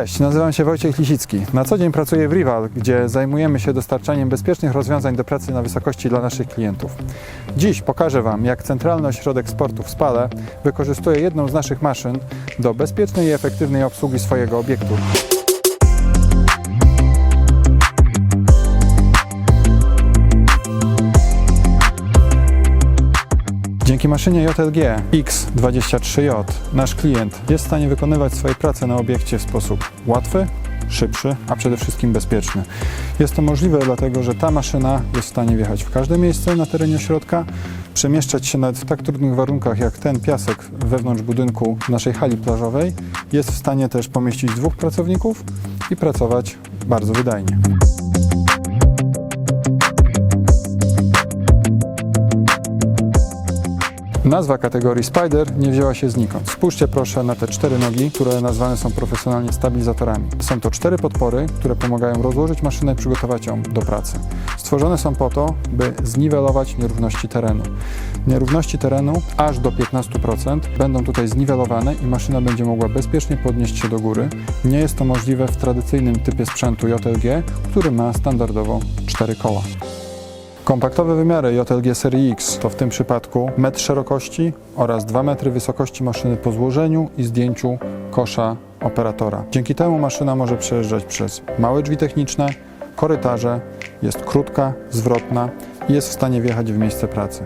Cześć, nazywam się Wojciech Lisicki. Na co dzień pracuję w Rival, gdzie zajmujemy się dostarczaniem bezpiecznych rozwiązań do pracy na wysokości dla naszych klientów. Dziś pokażę Wam, jak Centralny Ośrodek Sportu w Spale wykorzystuje jedną z naszych maszyn do bezpiecznej i efektywnej obsługi swojego obiektu. Dzięki maszynie JLG X23J nasz klient jest w stanie wykonywać swoje prace na obiekcie w sposób łatwy, szybszy, a przede wszystkim bezpieczny. Jest to możliwe dlatego, że ta maszyna jest w stanie wjechać w każde miejsce na terenie ośrodka, przemieszczać się nawet w tak trudnych warunkach jak ten piasek wewnątrz budynku naszej hali plażowej. Jest w stanie też pomieścić dwóch pracowników i pracować bardzo wydajnie. Nazwa kategorii Spider nie wzięła się znikąd. Spójrzcie proszę na te cztery nogi, które nazwane są profesjonalnie stabilizatorami. Są to cztery podpory, które pomagają rozłożyć maszynę i przygotować ją do pracy. Stworzone są po to, by zniwelować nierówności terenu. Nierówności terenu aż do 15% będą tutaj zniwelowane i maszyna będzie mogła bezpiecznie podnieść się do góry. Nie jest to możliwe w tradycyjnym typie sprzętu JLG, który ma standardowo cztery koła. Kompaktowe wymiary JLG serii X to w tym przypadku metr szerokości oraz 2 metry wysokości maszyny po złożeniu i zdjęciu kosza operatora. Dzięki temu maszyna może przejeżdżać przez małe drzwi techniczne, korytarze, jest krótka, zwrotna i jest w stanie wjechać w miejsce pracy.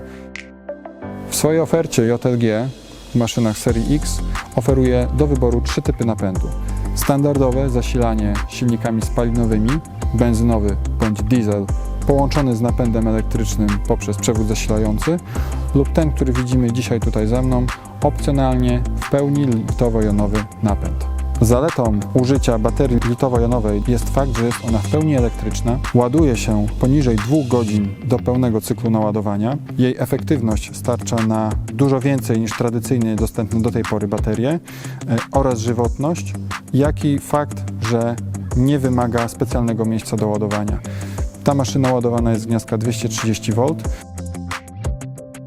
W swojej ofercie JLG w maszynach serii X oferuje do wyboru trzy typy napędu. Standardowe zasilanie silnikami spalinowymi, benzynowy bądź diesel połączony z napędem elektrycznym poprzez przewód zasilający lub ten, który widzimy dzisiaj tutaj ze mną, opcjonalnie w pełni litowo-jonowy napęd. Zaletą użycia baterii litowo-jonowej jest fakt, że jest ona w pełni elektryczna, ładuje się poniżej 2 godzin do pełnego cyklu naładowania. Jej efektywność starcza na dużo więcej niż tradycyjnie dostępne do tej pory baterie e, oraz żywotność, jak i fakt, że nie wymaga specjalnego miejsca do ładowania. Ta maszyna ładowana jest z gniazdka 230 V.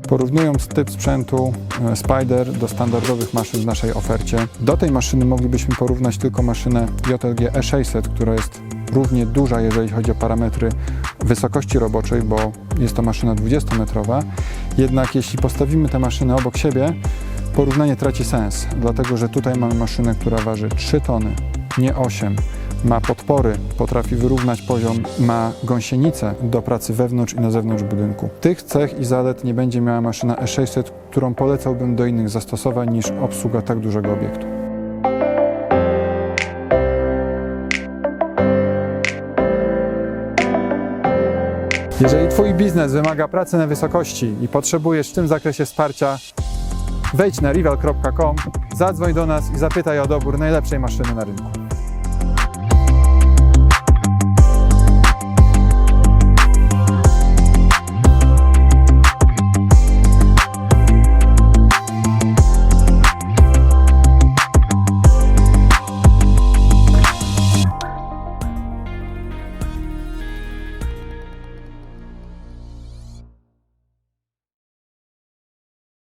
Porównując typ sprzętu e, Spider do standardowych maszyn w naszej ofercie, do tej maszyny moglibyśmy porównać tylko maszynę JLG E600, która jest równie duża, jeżeli chodzi o parametry wysokości roboczej, bo jest to maszyna 20-metrowa. Jednak jeśli postawimy te maszyny obok siebie, porównanie traci sens, dlatego że tutaj mamy maszynę, która waży 3 tony, nie 8 ma podpory, potrafi wyrównać poziom, ma gąsienicę do pracy wewnątrz i na zewnątrz budynku. Tych cech i zalet nie będzie miała maszyna E600, którą polecałbym do innych zastosowań niż obsługa tak dużego obiektu. Jeżeli Twój biznes wymaga pracy na wysokości i potrzebujesz w tym zakresie wsparcia, wejdź na rival.com, zadzwoń do nas i zapytaj o dobór najlepszej maszyny na rynku.